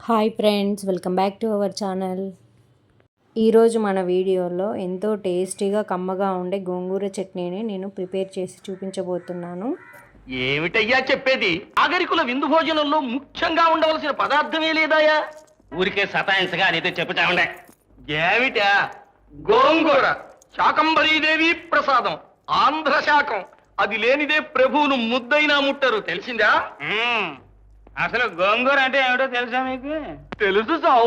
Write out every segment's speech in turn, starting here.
Hi friends welcome back to our channel ఈరోజు మన వీడియోలో ఎంతో టేస్టీగా కమ్మగా ఉండే గోంగూర చట్నీని నేను ప్రిపేర్ చేసి చూపించబోతున్నాను. ఏమిటయ్యా చెప్పేది? నాగరికుల విందు భోజనంలో ముఖ్యంగా ఉండవలసిన పదార్థమే లేదాయా ఊరికే సతాయించగా నీతో చెప్పుతా ఉండే. ఏమిటా? గోంగూర శాకంబరీదేవి ప్రసాదం ఆంధ్ర శాకం అది లేనిదే ప్రభువును ముద్దైనా ముట్టరు తెలిసిందా. అసలు గోంగూర అంటే ఏమిటో తెలుసా మీకు? తెలుసు సావు.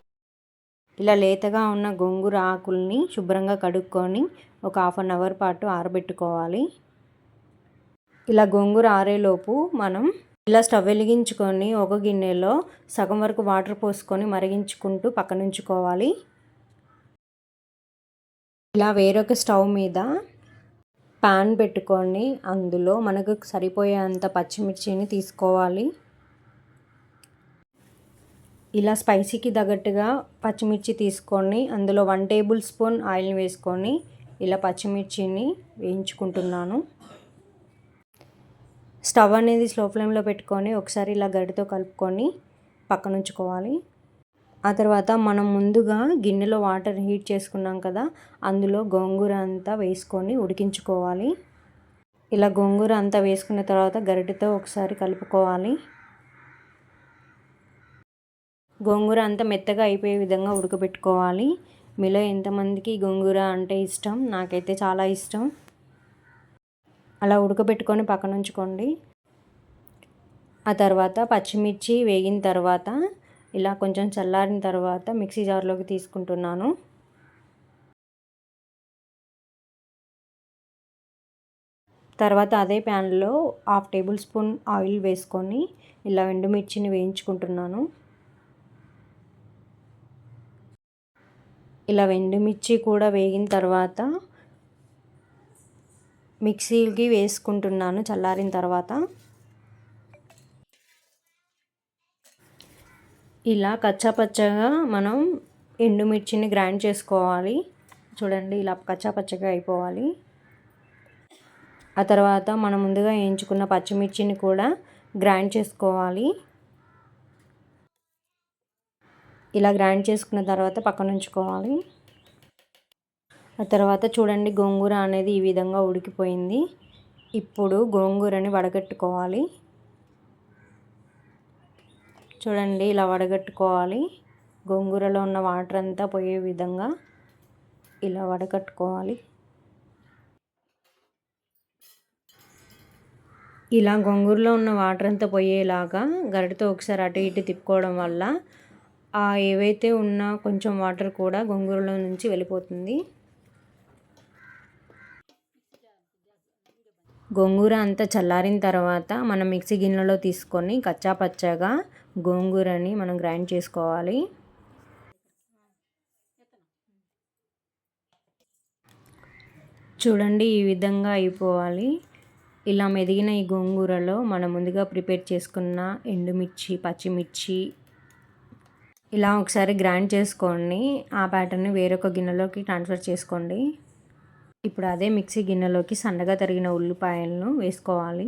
ఇలా లేతగా ఉన్న గోంగూర ఆకుల్ని శుభ్రంగా కడుక్కొని ఒక హాఫ్ అన్ అవర్ పాటు ఆరబెట్టుకోవాలి. ఇలా గోంగూర ఆరేలోపు మనం ఇలా స్టవ్ వెలిగించుకొని ఒక గిన్నెలో సగం వరకు వాటర్ పోసుకొని మరిగించుకుంటూ పక్కన ఉంచుకోవాలి ఇలా వేరొక స్టవ్ మీద పాన్ పెట్టుకొని అందులో మనకు సరిపోయేంత పచ్చిమిర్చిని తీసుకోవాలి. ఇలా స్పైసీకి తగ్గట్టుగా పచ్చిమిర్చి తీసుకొని అందులో వన్ టేబుల్ స్పూన్ ఆయిల్ని వేసుకొని ఇలా పచ్చిమిర్చిని వేయించుకుంటున్నాను. స్టవ్ అనేది స్లో ఫ్లేమ్లో పెట్టుకొని ఒకసారి ఇలా గడితో కలుపుకొని పక్కన ఉంచుకోవాలి. ఆ తర్వాత మనం ముందుగా గిన్నెలో వాటర్ హీట్ చేసుకున్నాం కదా అందులో గోంగూర అంతా వేసుకొని ఉడికించుకోవాలి. ఇలా గోంగూర అంతా వేసుకున్న తర్వాత గరిటెతో ఒకసారి కలుపుకోవాలి. గోంగూర అంతా మెత్తగా అయిపోయే విధంగా ఉడకబెట్టుకోవాలి. మీలో ఎంతమందికి గోంగూర అంటే ఇష్టం? నాకైతే చాలా ఇష్టం. అలా ఉడకబెట్టుకొని పక్కన ఉంచుకోండి. ఆ తర్వాత పచ్చిమిర్చి వేగిన తర్వాత ఇలా కొంచెం చల్లారిన తర్వాత మిక్సీ జార్లోకి తీసుకుంటున్నాను. తర్వాత అదే ప్యాన్లో హాఫ్ టేబుల్ స్పూన్ ఆయిల్ వేసుకొని ఇలా ఎండుమిర్చిని వేయించుకుంటున్నాను. ఇలా ఎండుమిర్చి కూడా వేగిన తర్వాత మిక్సీకి వేసుకుంటున్నాను చల్లారిన తర్వాత. ఇలా కచ్చాపచ్చగా మనం ఎండుమిర్చిని గ్రైండ్ చేసుకోవాలి. చూడండి ఇలా కచ్చాపచ్చగా అయిపోవాలి. ఆ తర్వాత మనం ముందుగా వేయించుకున్న పచ్చిమిర్చిని కూడా గ్రైండ్ చేసుకోవాలి. ఇలా గ్రైండ్ చేసుకున్న తర్వాత పక్కన ఉంచుకోవాలి. ఆ తర్వాత చూడండి గోంగూర అనేది ఈ విధంగా ఉడికిపోయింది. ఇప్పుడు గోంగూరని వడగట్టుకోవాలి. చూడండి ఇలా వడగట్టుకోవాలి. గోంగూరలో ఉన్న వాటర్ అంతా పోయే విధంగా ఇలా వడగట్టుకోవాలి. ఇలా గోంగూరలో ఉన్న వాటర్ అంతా పోయేలాగా గరిటతో ఒకసారి అటు ఇటు తిప్పుకోవడం వల్ల ఏవైతే ఉన్నా కొంచెం వాటర్ కూడా గోంగూరలో నుంచి వెళ్ళిపోతుంది. గోంగూర అంతా చల్లారిన తర్వాత మనం మిక్సీ గిన్నెలో తీసుకొని కచ్చా పచ్చగా గోంగూరని మనం గ్రైండ్ చేసుకోవాలి. చూడండి ఈ విధంగా అయిపోవాలి. ఇలా మెదిగిన ఈ గోంగూరలో మనం ముందుగా ప్రిపేర్ చేసుకున్న ఎండుమిర్చి పచ్చిమిర్చి ఇలా ఒకసారి గ్రైండ్ చేసుకోండి. ఆ ప్యాటర్ని వేరొక గిన్నెలోకి ట్రాన్స్ఫర్ చేసుకోండి. ఇప్పుడు అదే మిక్సీ గిన్నెలోకి సన్నగా తరిగిన ఉల్లిపాయలను వేసుకోవాలి.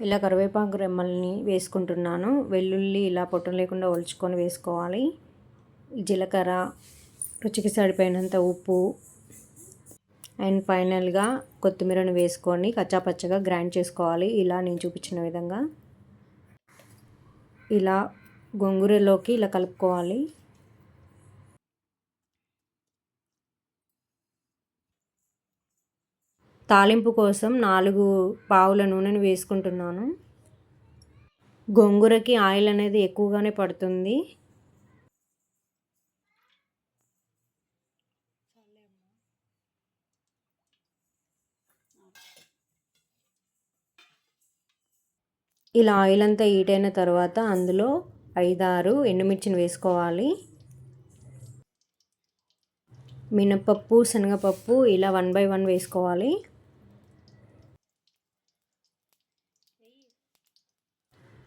ఇలా కరివేపాకు రెమ్మల్ని వేసుకుంటున్నాను. వెల్లుల్లి ఇలా పొట్టం లేకుండా ఒలుచుకొని వేసుకోవాలి. జీలకర్ర రుచికి సరిపోయినంత ఉప్పు అండ్ ఫైనల్గా కొత్తిమీరను వేసుకొని కచ్చాపచ్చగా గ్రైండ్ చేసుకోవాలి. ఇలా నేను చూపించిన విధంగా. ఇలా గొంగూరలోకి ఇలా కలుపుకోవాలి. తాలింపు కోసం నాలుగు పావుల నూనెను వేసుకుంటున్నాను. గొంగూరకి ఆయిల్ అనేది ఎక్కువగానే పడుతుంది. ఇలా ఆయిల్ అంతా హీట్ అయిన తర్వాత అందులో ఐదారు ఎండుమిర్చిని వేసుకోవాలి. మినపప్పు శనగపప్పు ఇలా వన్ బై వన్ వేసుకోవాలి.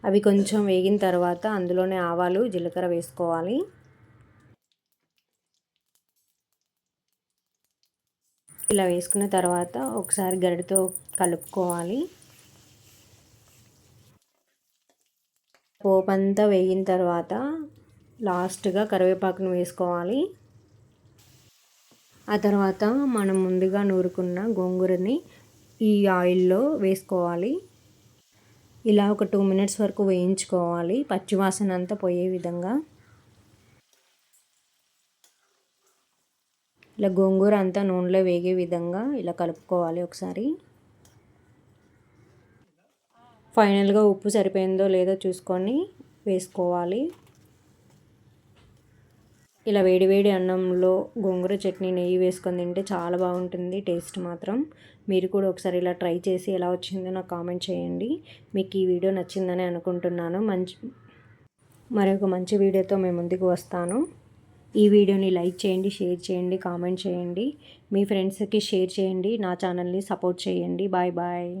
అవి కొంచెం వేగిన తర్వాత అందులోనే ఆవాలు జీలకర్ర వేసుకోవాలి. ఇలా వేసుకున్న తర్వాత ఒకసారి గరిటతో కలుపుకోవాలి. పోపంతా వేగిన తర్వాత లాస్ట్గా కరివేపాకును వేసుకోవాలి. ఆ తర్వాత మనం ముందుగా నూరుకున్న గోంగూరని ఈ ఆయిల్లో వేసుకోవాలి. ఇలా ఒక టూ మినిట్స్ వరకు వేయించుకోవాలి. పచ్చివాసన అంతా పోయే విధంగా. ఇలా గోంగూర అంతా నూనెలో వేగే విధంగా ఇలా కలుపుకోవాలి ఒకసారి. ఫైనల్గా ఉప్పు సరిపోయిందో లేదో చూసుకొని వేసుకోవాలి. ఇలా వేడివేడి అన్నంలో గోంగూర చట్నీ నెయ్యి వేసుకొని తింటే చాలా బాగుంటుంది టేస్ట్ మాత్రం. మీరు కూడా ఒకసారి ఇలా ట్రై చేసి ఎలా వచ్చిందో నాకు కామెంట్ చేయండి. మీకు ఈ వీడియో నచ్చిందని అనుకుంటున్నాను. మంచి మరొక మంచి వీడియోతో మేము ముందుకు వస్తాను. ఈ వీడియోని లైక్ చేయండి షేర్ చేయండి కామెంట్ చేయండి. మీ ఫ్రెండ్స్కి షేర్ చేయండి నా ఛానల్ని సపోర్ట్ చేయండి. Bye bye.